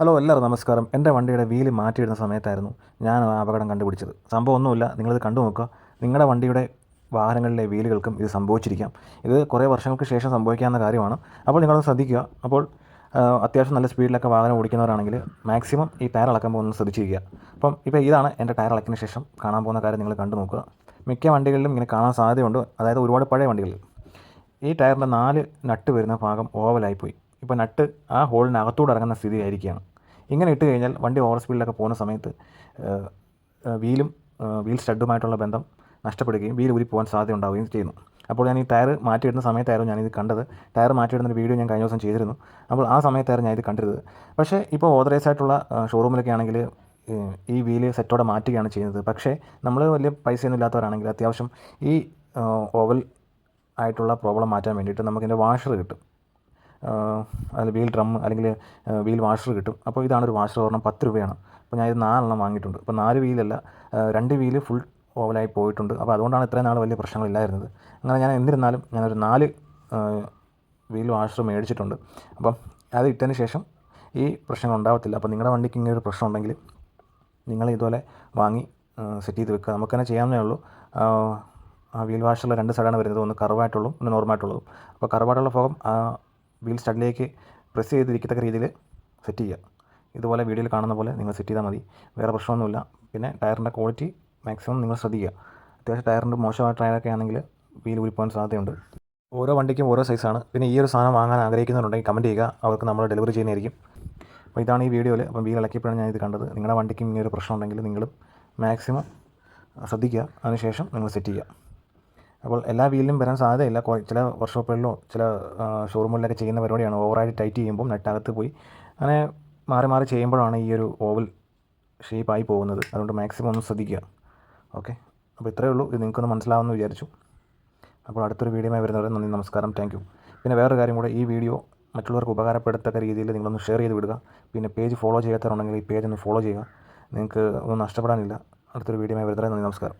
Hello എല്ലാവരും നമസ്കാരം. എന്റെ വണ്ടിയുടെ വീൽ മാറ്റിയിടുന്ന സമയത്തായിരുന്നു ഞാൻ അപകടം കണ്ടുപിടിച്ചത്. സംഭവം ഒന്നുമില്ല. നിങ്ങളിത് കണ്ടു നോക്കുക. നിങ്ങളുടെ വണ്ടിയുടെ വാഹനങ്ങളിലെ വീലുകൾക്കും ഇത് സംഭവിച്ചിരിക്കാം. ഇത് കുറേ വർഷങ്ങൾക്ക് ശേഷം സംഭവിക്കാവുന്ന കാര്യമാണ്. അപ്പോൾ നിങ്ങളൊന്ന് ശ്രദ്ധിക്കുക. അപ്പോൾ അത്യാവശ്യം നല്ല സ്പീഡിലൊക്കെ വാഹനം ഓടിക്കുന്നവരാണെങ്കിൽ മാക്സിമം ഈ ടയർ അളക്കുമ്പോൾ ഒന്ന് ശ്രദ്ധിച്ചിരിക്കുക. അപ്പം ഇപ്പോൾ ഇതാണ് എന്റെ ടയർ അളക്കിന് ശേഷം കാണാൻ പോകുന്ന കാര്യം നിങ്ങൾ കണ്ടു നോക്കുക. മിക്ക വണ്ടികളിലും ഇങ്ങനെ കാണാൻ സാധ്യതയുണ്ട്. അതായത് ഒരുപാട് പഴയ വണ്ടികളിൽ. ഈ ടയറിന്റെ നാല് നട്ട് വരുന്ന ഭാഗം ഓവലായിപ്പോയി ഇപ്പോൾ നട്ട് ആ ഹോളിനകത്തൂടെ ഇറങ്ങുന്ന സ്ഥിതി ആയിരിക്കുകയാണ് ഇങ്ങനെ ഇട്ട് കഴിഞ്ഞാൽ വണ്ടി ഓവർ സ്പീഡിലൊക്കെ പോകുന്ന സമയത്ത് വീലും വീൽ സ്റ്റഡുമായിട്ടുള്ള ബന്ധം നഷ്ടപ്പെടുകയും വീൽ ഊരി പോകാൻ സാധ്യത ഉണ്ടാവുകയും ചെയ്യുന്നു. അപ്പോൾ ഞാൻ ഈ ടയർ മാറ്റിയിടുന്ന സമയത്തായിരുന്നു ഞാനിത് കണ്ടത്. ടയർ മാറ്റിയിടുന്ന വീഡിയോ ഞാൻ കഴിഞ്ഞ ദിവസം ചെയ്തിരുന്നു. അപ്പോൾ ആ സമയത്തായിരുന്നു ഞാൻ ഇത് കണ്ടിരുന്നത്. പക്ഷേ ഇപ്പോൾ ഓതറൈസ് ആയിട്ടുള്ള ഷോറൂമിലൊക്കെ ആണെങ്കിൽ ഈ വീൽ സെറ്റോടെ മാറ്റുകയാണ് ചെയ്യുന്നത്. പക്ഷേ നമ്മൾ വലിയ പൈസയൊന്നും ഇല്ലാത്തവരാണെങ്കിൽ അത്യാവശ്യം ഈ ഓവൽ ആയിട്ടുള്ള പ്രോബ്ലം മാറ്റാൻ വേണ്ടിയിട്ട് നമുക്കിതിന്റെ വാഷർ കിട്ടും. അതിൽ വീൽ ഡ്രം അല്ലെങ്കിൽ വീൽ വാഷർ കിട്ടും. അപ്പോൾ ഇതാണ് ഒരു വാഷർ ഒരെണ്ണം പത്ത് രൂപയാണ്. അപ്പോൾ ഞാൻ ഇത് നാലെണ്ണം വാങ്ങിയിട്ടുണ്ട്. അപ്പോൾ നാല് വീലല്ല രണ്ട് വീൽ ഫുൾ ഓവലായി പോയിട്ടുണ്ട്. അപ്പോൾ അതുകൊണ്ടാണ് ഇത്രയും നാൾ വലിയ പ്രശ്നങ്ങളില്ലായിരുന്നത്. അങ്ങനെ ഞാൻ എന്നിരുന്നാലും ഞാനൊരു നാല് വീൽ വാഷർ മേടിച്ചിട്ടുണ്ട്. അപ്പം അത് ഇട്ടതിന് ശേഷം ഈ പ്രശ്നങ്ങൾ ഉണ്ടാവത്തില്ല. അപ്പോൾ നിങ്ങളുടെ വണ്ടിക്ക് ഇങ്ങനെ ഒരു പ്രശ്നം ഉണ്ടെങ്കിൽ നിങ്ങൾ ഇതുപോലെ വാങ്ങി സെറ്റ് ചെയ്ത് വെക്കുക. നമുക്ക് തന്നെ ചെയ്യാവുന്നേ ഉള്ളൂ. വീൽ വാഷറിൽ രണ്ട് സൈഡാണ് വരുന്നത്. ഒന്ന് കറവായിട്ടുള്ളതും ഒന്ന് നോർമായിട്ടുള്ളതും. അപ്പോൾ കറവായിട്ടുള്ള ആ വീൽ സ്റ്റഡിലേക്ക് പ്രസ് ചെയ്തിരിക്കത്തക്ക രീതിയിൽ സെറ്റ് ചെയ്യുക. ഇതുപോലെ വീഡിയോയിൽ കാണുന്ന പോലെ നിങ്ങൾ സെറ്റ് ചെയ്താൽ മതി. വേറെ പ്രശ്നമൊന്നുമില്ല. പിന്നെ ടയറിന്റെ ക്വാളിറ്റി മാക്സിമം നിങ്ങൾ ശ്രദ്ധിക്കുക. അത്യാവശ്യം ടയറിന്റെ മോശമായ ടയറൊക്കെ ആണെങ്കിൽ വീൽ ഊരിപ്പോകാൻ സാധ്യതയുണ്ട്. ഓരോ വണ്ടിക്കും ഓരോ സൈസാണ് പിന്നെ ഈ ഒരു സാധനം വാങ്ങാൻ ആഗ്രഹിക്കുന്നുണ്ടെങ്കിൽ കമന്റ് ചെയ്യുക. അവർക്ക് നമ്മൾ ഡെലിവറി ചെയ്യുന്നതായിരിക്കും. അപ്പോൾ ഇതാണ് ഈ വീഡിയോയിൽ അപ്പം വീൽ ഇളക്കിയപ്പോഴാണ് ഞാൻ ഇത് കണ്ടത്. നിങ്ങളുടെ വണ്ടിക്കും ഇങ്ങനെ ഒരു പ്രശ്നം ഉണ്ടെങ്കിൽ നിങ്ങൾ മാക്സിമം ശ്രദ്ധിക്കുക. അതിനുശേഷം നിങ്ങൾ സെറ്റ് ചെയ്യുക. അപ്പോൾ എല്ലാ വീലിലും വരാൻ സാധ്യതയില്ല. ചില വർക്ക്ഷോപ്പുകളിലോ ചില ഷോറൂമുകളിലൊക്കെ ചെയ്യുന്ന പരിപാടിയാണ്. ഓവറായിട്ട് ടൈറ്റ് ചെയ്യുമ്പോൾ നെറ്റകത്ത് പോയി അങ്ങനെ മാറി മാറി ചെയ്യുമ്പോഴാണ് ഈ ഒരു ഓവൽ ഷേപ്പായി പോകുന്നത്. അതുകൊണ്ട് മാക്സിമം ഒന്ന് ശ്രദ്ധിക്കുക. ഓക്കെ അപ്പോൾ ഇത്രയേ ഉള്ളൂ. ഇത് നിങ്ങൾക്കൊന്ന് മനസ്സിലാവുമെന്ന് വിചാരിച്ചു. അപ്പോൾ അടുത്തൊരു വീഡിയോമായി വരുന്നവരെ നന്ദി നമസ്കാരം. താങ്ക് യു പിന്നെ വേറൊരു കാര്യം കൂടെ. ഈ വീഡിയോ മറ്റുള്ളവർക്ക് ഉപകാരപ്പെടത്തക്ക രീതിയിൽ നിങ്ങളൊന്ന് ഷെയർ ചെയ്ത് വിടുക. പിന്നെ പേജ് ഫോളോ ചെയ്യാത്തവരുണ്ടെങ്കിൽ ഈ പേജ് ഒന്ന് ഫോളോ ചെയ്യുക. നിങ്ങൾക്ക് ഒന്നും നഷ്ടപ്പെടാനില്ല. അടുത്തൊരു വീഡിയോമായി വരുന്നവരെ നന്ദി നമസ്കാരം.